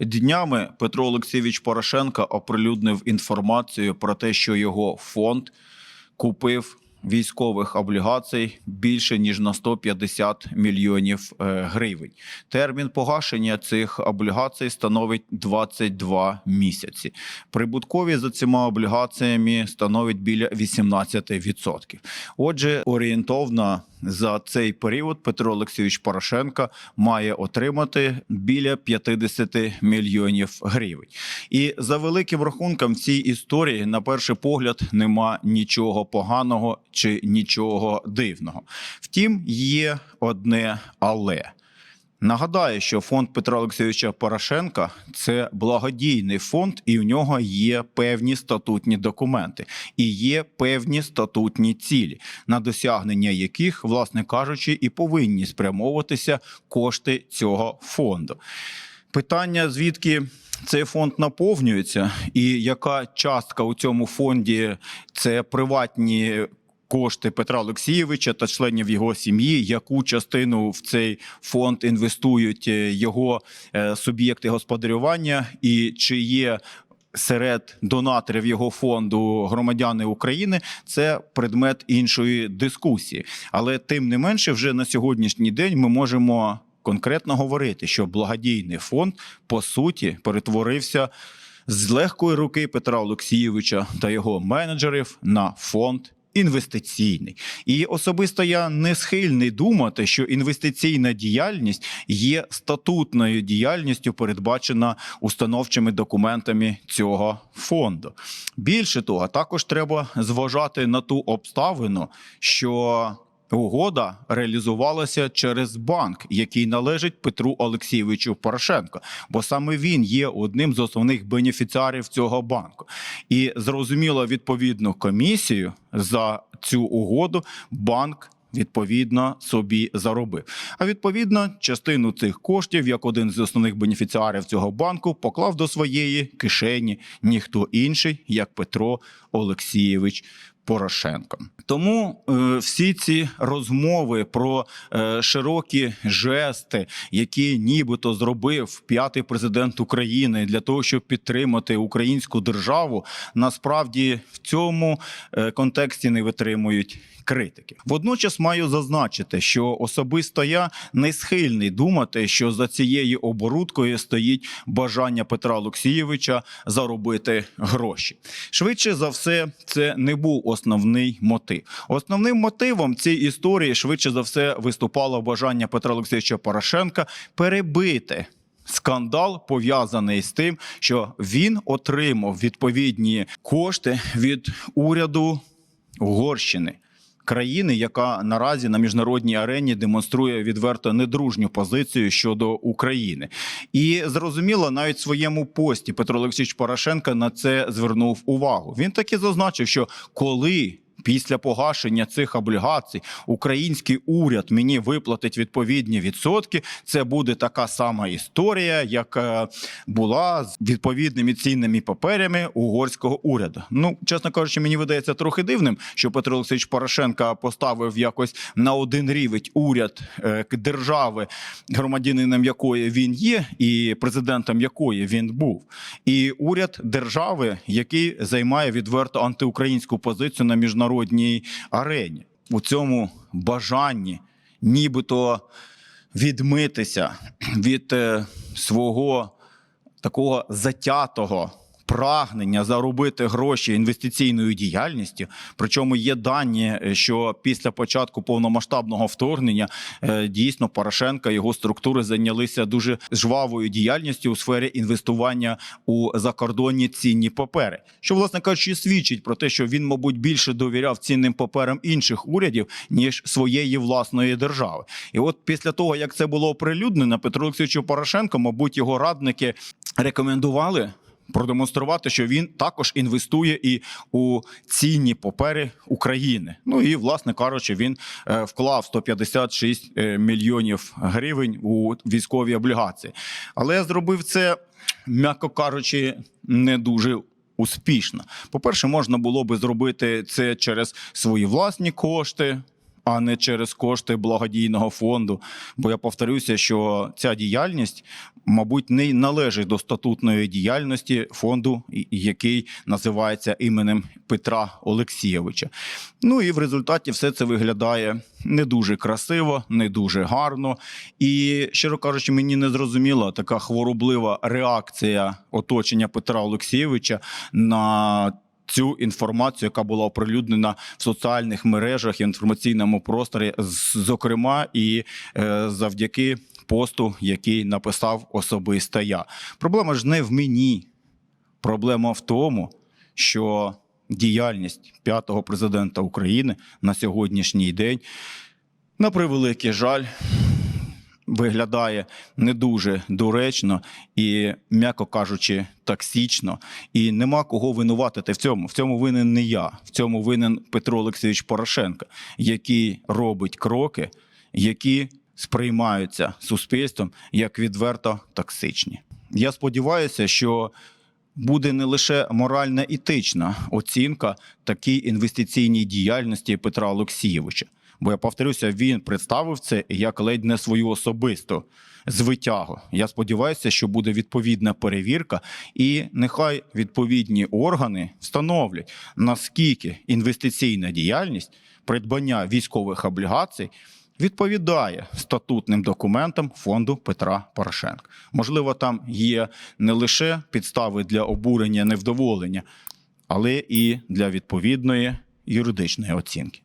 Днями Петро Олексійович Порошенко оприлюднив інформацію про те, що його фонд купив військових облігацій більше ніж на 150 мільйонів е, гривень. Термін погашення цих облігацій становить 22 місяці. Прибуткові за цими облігаціями становить біля 18%. Отже, орієнтовно за цей період Петро Олексійович Порошенко має отримати біля 50 мільйонів гривень. І за великим рахунком в цій історії, на перший погляд, нема нічого поганого чи нічого дивного. Втім, є одне але. Нагадаю, що фонд Петра Олексійовича Порошенка це благодійний фонд, і в нього є певні статутні документи і є певні статутні цілі, на досягнення яких, власне кажучи, і повинні спрямовуватися кошти цього фонду. Питання, звідки цей фонд наповнюється, і яка частка у цьому фонді це приватні. Кошти Петра Олексійовича та членів його сім'ї, яку частину в цей фонд інвестують е, його е, суб'єкти господарювання, і чи є серед донаторів його фонду громадяни України, це предмет іншої дискусії. Але тим не менше, вже на сьогоднішній день ми можемо конкретно говорити, що благодійний фонд по суті перетворився з легкої руки Петра Олексійовича та його менеджерів на фонд. Інвестиційний і особисто я не схильний думати, що інвестиційна діяльність є статутною діяльністю, передбачена установчими документами цього фонду. Більше того, також треба зважати на ту обставину, що Угода реалізувалася через банк, який належить Петру Олексійовичу Порошенко, бо саме він є одним з основних бенефіціарів цього банку. І зрозуміло, відповідну комісію за цю угоду банк. Відповідно, собі заробив. А відповідно, частину цих коштів, як один з основних бенефіціарів цього банку, поклав до своєї кишені ніхто інший, як Петро Олексійович Порошенко. Тому е, всі ці розмови про е, широкі жести, які нібито зробив п'ятий президент України для того, щоб підтримати українську державу, насправді в цьому е, контексті не витримують. Критики водночас маю зазначити, що особисто я не схильний думати, що за цією оборудкою стоїть бажання Петра Олексійовича заробити гроші. Швидше за все, це не був основний мотив. Основним мотивом цієї історії швидше за все виступало бажання Петра Олексійовича Порошенка перебити. Скандал пов'язаний з тим, що він отримав відповідні кошти від уряду Угорщини. Країни, яка наразі на міжнародній арені демонструє відверто недружню позицію щодо України, і зрозуміло, навіть в своєму пості Петро Олексійович Порошенко на це звернув увагу. Він таки зазначив, що коли після погашення цих облігацій український уряд мені виплатить відповідні відсотки, це буде така сама історія, як е, була з відповідними цінними паперами угорського уряду. Ну, чесно кажучи, мені видається трохи дивним, що Петро Олексійович Порошенко поставив якось на один рівень уряд е, держави, громадянином якої він є, і президентом якої він був, і уряд держави, який займає відверто антиукраїнську позицію на міжнародній арені. У цьому бажанні, нібито відмитися від е, свого такого затятого прагнення заробити гроші інвестиційною діяльністю. Причому є дані, е, що після початку повномасштабного вторгнення е, дійсно Порошенка його структури зайнялися дуже жвавою діяльністю у сфері інвестування у закордонні цінні папери, що власне кажучи, свідчить про те, що він, мабуть, більше довіряв цінним паперам інших урядів ніж своєї власної держави. І от після того, як це було оприлюднено, Петру Олексійовичу Порошенко, мабуть, його радники рекомендували. Продемонструвати, що він також інвестує і у цінні папери України. Ну і власне кажучи, він е, вклав 156 е, мільйонів гривень у військові облігації. Але зробив це, м'яко кажучи, не дуже. Успішно. По-перше, можна було би зробити це через свої власні кошти, а не через кошти благодійного фонду. Бо я повторюся, що ця діяльність, мабуть, не належить до статутної діяльності фонду, який називається іменем Петра Олексійовича. Ну і в результаті все це виглядає не дуже красиво, не дуже гарно. І, щиро кажучи, мені не зрозуміла така хвороблива реакція оточення Петра Олексійовича на цю інформацію, яка була оприлюднена в соціальних мережах і інформаційному просторі, зокрема і е, завдяки посту, який написав особисто я. Проблема ж не в мені. Проблема в тому, що діяльність п'ятого президента України на сьогоднішній день, на превеликий жаль, виглядає не дуже доречно і, м'яко кажучи, токсично. І нема кого винуватити в цьому. В цьому винен не я, в цьому винен Петро Олексійович Порошенко, який робить кроки, які сприймаються суспільством як відверто токсичні. Я сподіваюся, що буде не лише морально-етична оцінка такій інвестиційній діяльності Петра Олексійовича. Бо я повторюся, він представив це як ледь не свою особисту звитягу. Я сподіваюся, що буде відповідна перевірка, і нехай відповідні органи встановлять, наскільки інвестиційна діяльність придбання військових облігацій відповідає статутним документам фонду Петра Порошенка. Можливо, там є не лише підстави для обурення, невдоволення, але і для відповідної юридичної оцінки.